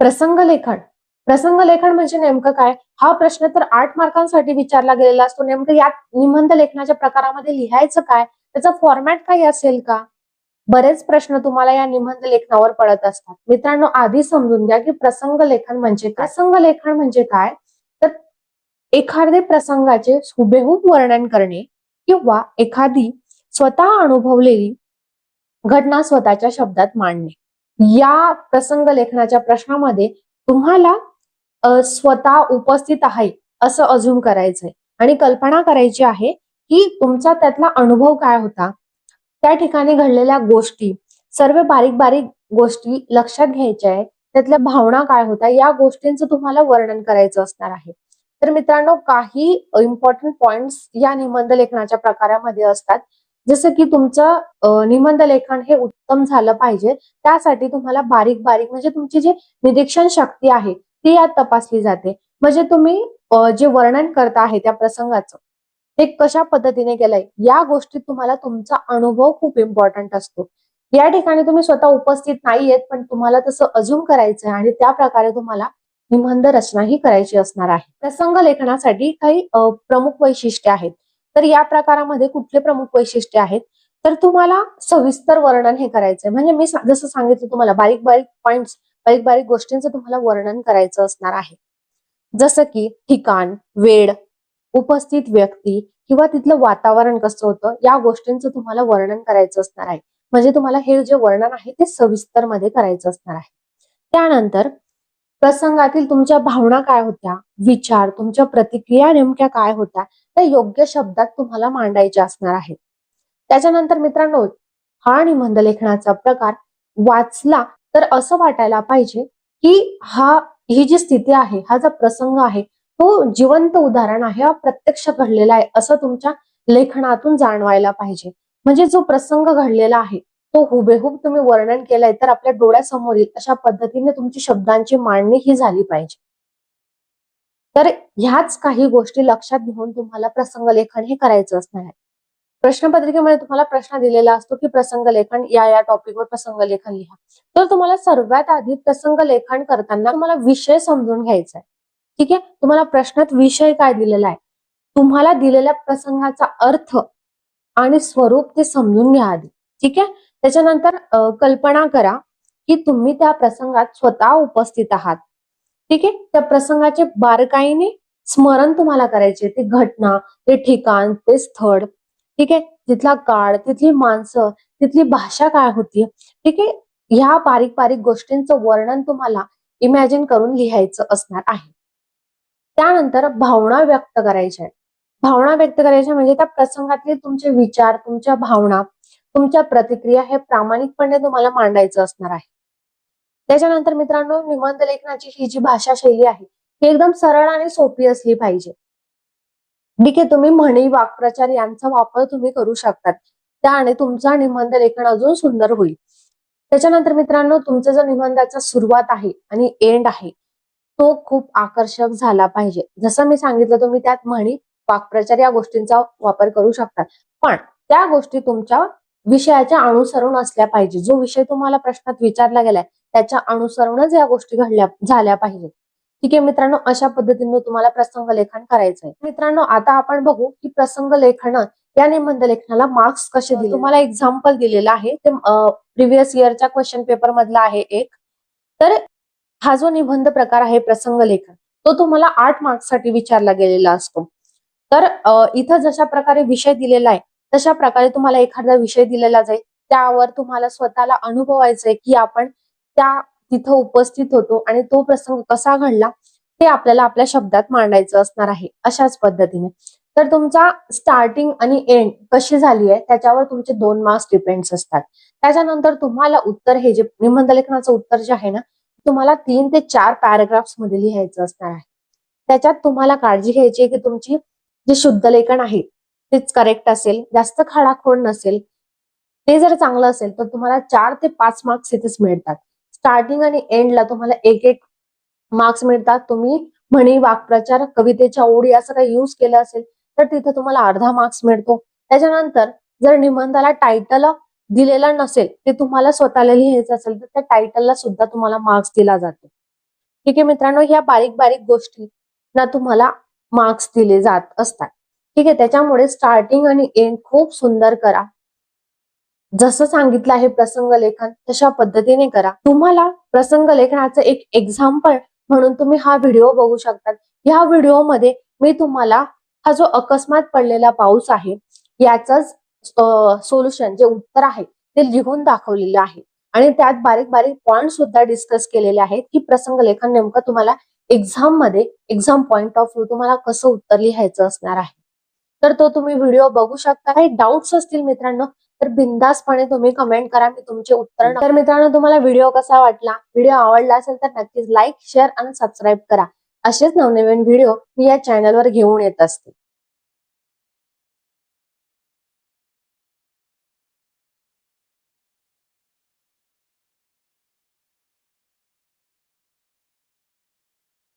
प्रसंग लेखन प्रसंग लेखन म्हणजे नेमकं काय? हा प्रश्न तर आठ मार्कांसाठी विचारला गेलेला असतो. नेमकं यात निबंध लेखनाच्या प्रकारामध्ये लिहायचं काय? त्याचा फॉर्मॅट काही असेल का? बरेच प्रश्न तुम्हाला या निबंध लेखनावर पडत असतात. मित्रांनो आधी समजून घ्या की प्रसंग लेखन म्हणजे प्रसंग लेखन म्हणजे काय? तर एखादे प्रसंगाचे हुबेहूब वर्णन करणे किंवा एखादी स्वतः अनुभवलेली घटना स्वतःच्या शब्दात मांडणे. या प्रसंग लेखनाच्या प्रश्नामध्ये तुम्हाला स्वतः उपस्थित आहे असं अजून करायचंय. आणि कल्पना करायची आहे की तुमचा त्यातला अनुभव काय होता? त्या ठिकाणी घडलेल्या गोष्टी सर्व बारीक बारीक गोष्टी लक्षात घ्यायच्या आहे त्यातल्या भावना काय होत्या? या गोष्टींचं तुम्हाला वर्णन करायचं असणार आहे. तर मित्रांनो काही इम्पॉर्टंट पॉइंट्स या निबंध लेखनाच्या प्रकारामध्ये असतात. जसं की तुमचं निबंध लेखन हे उत्तम झालं पाहिजे. त्यासाठी तुम्हाला बारीक बारीक म्हणजे तुमची जी निरीक्षण शक्ती आहे ती यात तपासली जाते. म्हणजे तुम्ही जे वर्णन करता आहे त्या प्रसंगाचं ते कशा पद्धतीने केलंय या गोष्टीत तुम्हाला तुमचा अनुभव खूप इम्पॉर्टंट असतो. या ठिकाणी तुम्ही स्वतः उपस्थित नाहीयेत पण तुम्हाला तसं अजून करायचं आहे आणि त्या प्रकारे तुम्हाला निबंध रचना ही करायची असणार आहे. प्रसंग लेखनासाठी काही प्रमुख वैशिष्ट्ये आहेत. तर या प्रकारामध्ये कुठले प्रमुख वैशिष्ट्य आहेत? तर तुम्हाला सविस्तर वर्णन हे करायचंय. म्हणजे मी जसं सांगितलं तुम्हाला बारीक बारीक पॉइंट्स बारीक बारीक गोष्टींचं तुम्हाला वर्णन करायचं असणार आहे. जसं की ठिकाण वेळ उपस्थित व्यक्ती किंवा तिथलं वातावरण कसं होतं या गोष्टींचं तुम्हाला वर्णन करायचं असणार आहे. म्हणजे तुम्हाला हे जे वर्णन आहे ते सविस्तरमध्ये करायचं असणार आहे. त्यानंतर प्रसंगातील तुमच्या भावना काय होत्या? विचार तुमच्या प्रतिक्रिया नेमक्या काय होत्या? त्या योग्य शब्दात तुम्हाला मांडायच्या असणार आहेत. त्याच्यानंतर मित्रांनो हा निबंध लेखनाचा प्रकार वाचला तर असं वाटायला पाहिजे की हा ही जी स्थिती आहे हा जो प्रसंग आहे तो जिवंत उदाहरण आहे हा प्रत्यक्ष घडलेला आहे असं तुमच्या लेखनातून जाणवायला पाहिजे. म्हणजे जो प्रसंग घडलेला आहे तो हुबेहूब तुम्ही वर्णन केलाय तर आपल्या डोळ्यासमोर येईल अशा पद्धतीने तुमची शब्दांची मांडणी ही झाली पाहिजे. तर ह्याच काही गोष्टी लक्षात घेऊन तुम्हाला प्रसंग लेखन हे करायचं असणार आहे. प्रश्नपत्रिकेमध्ये तुम्हाला प्रश्न दिलेला असतो की प्रसंग लेखन या या टॉपिकवर प्रसंग लेखन लिहा. तर तुम्हाला सर्वात आधी प्रसंग लेखन करताना तुम्हाला विषय समजून घ्यायचा आहे. ठीक आहे? तुम्हाला प्रश्नात विषय काय दिलेला आहे? तुम्हाला दिलेल्या प्रसंगाचा अर्थ आणि स्वरूप ते समजून घ्या आधी. ठीक आहे? त्याच्यानंतर कल्पना करा की तुम्ही त्या प्रसंगात स्वतः उपस्थित आहात. ठीक आहे? त्या प्रसंगाचे बारकाईने स्मरण तुम्हाला करायचे. ते घटना ते ठिकाण ते स्थळ. ठीक आहे? तिथला काळ तिथली माणसं तिथली भाषा काय होती? ठीक आहे? ह्या बारीक बारीक गोष्टींचं वर्णन तुम्हाला इमॅजिन करून लिहायचं असणार आहे. त्यानंतर भावना व्यक्त करायच्या आहेत. भावना व्यक्त करायच्या म्हणजे त्या प्रसंगातले तुमचे विचार तुमच्या भावना तुमच्या प्रतिक्रिया हे प्रामाणिकपणे तुम्हाला मांडायचं असणार आहे. त्याच्यानंतर मित्रांनो निबंध लेखनाची ही जी भाषा शैली आहे ही एकदम सरळ आणि सोपी असली पाहिजे. ठीक आहे तुम्ही म्हणी वाक्प्रचार यांचा वापर तुम्ही करू शकतात. त्याने तुमचा निबंध लेखन अजून सुंदर होईल. त्याच्यानंतर मित्रांनो तुमचा जो निबंधाचा सुरुवात आहे आणि एंड आहे तो खूप आकर्षक झाला पाहिजे. जसं मी सांगितलं तुम्ही त्यात म्हणी वाक्प्रचार या गोष्टींचा वापर करू शकतात पण त्या गोष्टी तुमच्या विषयाच्या अनुसरून असल्या पाहिजे. जो विषय तुम्हाला प्रश्नात विचारला गेलाय त्याच्या अनुसरूनच या गोष्टी घडल्या झाल्या पाहिजेत. ठीक आहे मित्रांनो अशा पद्धतीने तुम्हाला प्रसंग लेखन करायचंय मित्रांनो आता आपण बघू की प्रसंग लेखन या निबंध लेखनाला मार्क्स कसे दिले? तुम्हाला एक्झाम्पल दिलेला आहे. ते प्रिव्हियस इयरच्या क्वेश्चन पेपर मधला आहे एक. तर हा जो निबंध प्रकार आहे प्रसंग लेखन तो तुम्हाला आठ मार्क्ससाठी विचारला गेलेला असतो. तर इथं जशा प्रकारे विषय दिलेला आहे तशा प्रकारे तुम्हाला एखादा विषय दिलेला जाईल. त्यावर तुम्हाला स्वतःला अनुभवायचंय की आपण त्या तिथं उपस्थित होतो आणि तो प्रसंग कसा घडला ते आपल्याला आपल्या शब्दात मांडायचं असणार आहे अशाच पद्धतीने. तर तुमचा स्टार्टिंग आणि एंड कशी झाली आहे त्याच्यावर तुमचे दोन मार्क्स डिपेंड्स असतात. त्याच्यानंतर तुम्हाला उत्तर हे जे निबंध लेखनाचं उत्तर जे आहे ना तुम्हाला तीन ते चार पॅराग्राफ्समध्ये लिहायचं असणार आहे. त्याच्यात तुम्हाला काळजी घ्यायची आहे की तुमची जे शुद्ध लेखन आहे तेच करेक्ट असेल जास्त खाडाखोड नसेल ते जर चांगलं असेल तर तुम्हाला चार ते पाच मार्क्स इथेच मिळतात. स्टार्टिंग आणि एंडला तुम्हाला एक एक मार्क्स मिळतात. तुम्ही म्हणी वाक्प्रचार कवितेच्या ओळी असं काही युज केलं असेल तर तिथे तुम्हाला अर्धा मार्क्स मिळतो. त्याच्यानंतर जर निबंधाला टायटल दिलेला नसेल ते तुम्हाला स्वतःला लिहायचं असेल तर त्या टायटलला सुद्धा तुम्हाला मार्क्स दिला जातो. ठीक आहे मित्रांनो ह्या बारीक बारीक गोष्टी ना तुम्हाला मार्क्स दिले जात असतात. ठीक आहे त्याच्यामुळे स्टार्टिंग आणि एंड खूप सुंदर करा. जसं सांगितलं आहे प्रसंग लेखन तशा पद्धतीने करा. तुम्हाला प्रसंग लेखनाचं एक एक्झाम्पल म्हणून तुम्ही हा व्हिडिओ बघू शकतात. ह्या व्हिडिओमध्ये मी तुम्हाला हा जो अकस्मात पडलेला पाऊस आहे याच सोल्युशन जे उत्तर आहे ते लिहून दाखवलेलं आहे. आणि त्यात बारीक बारीक पॉइंट सुद्धा डिस्कस केलेले आहेत की प्रसंग लेखन नेमकं तुम्हाला एक्झाममध्ये एक्झाम पॉइंट ऑफ व्ह्यू तुम्हाला कसं उत्तर लिहायचं असणार आहे. तर तो तुम्ही व्हिडिओ बघू शकता. काही डाऊट्स असतील मित्रांनो तर बिंदासपणे तुम्ही कमेंट करा मी तुमचे उत्तर तर मित्रांनो तुम्हाला व्हिडिओ कसा वाटला? व्हिडिओ आवडला असेल तर नक्कीच लाईक शेअर आणि सबस्क्राईब करा. असेच नवनवीन व्हिडिओ मी या चॅनलवर घेऊन येत असते.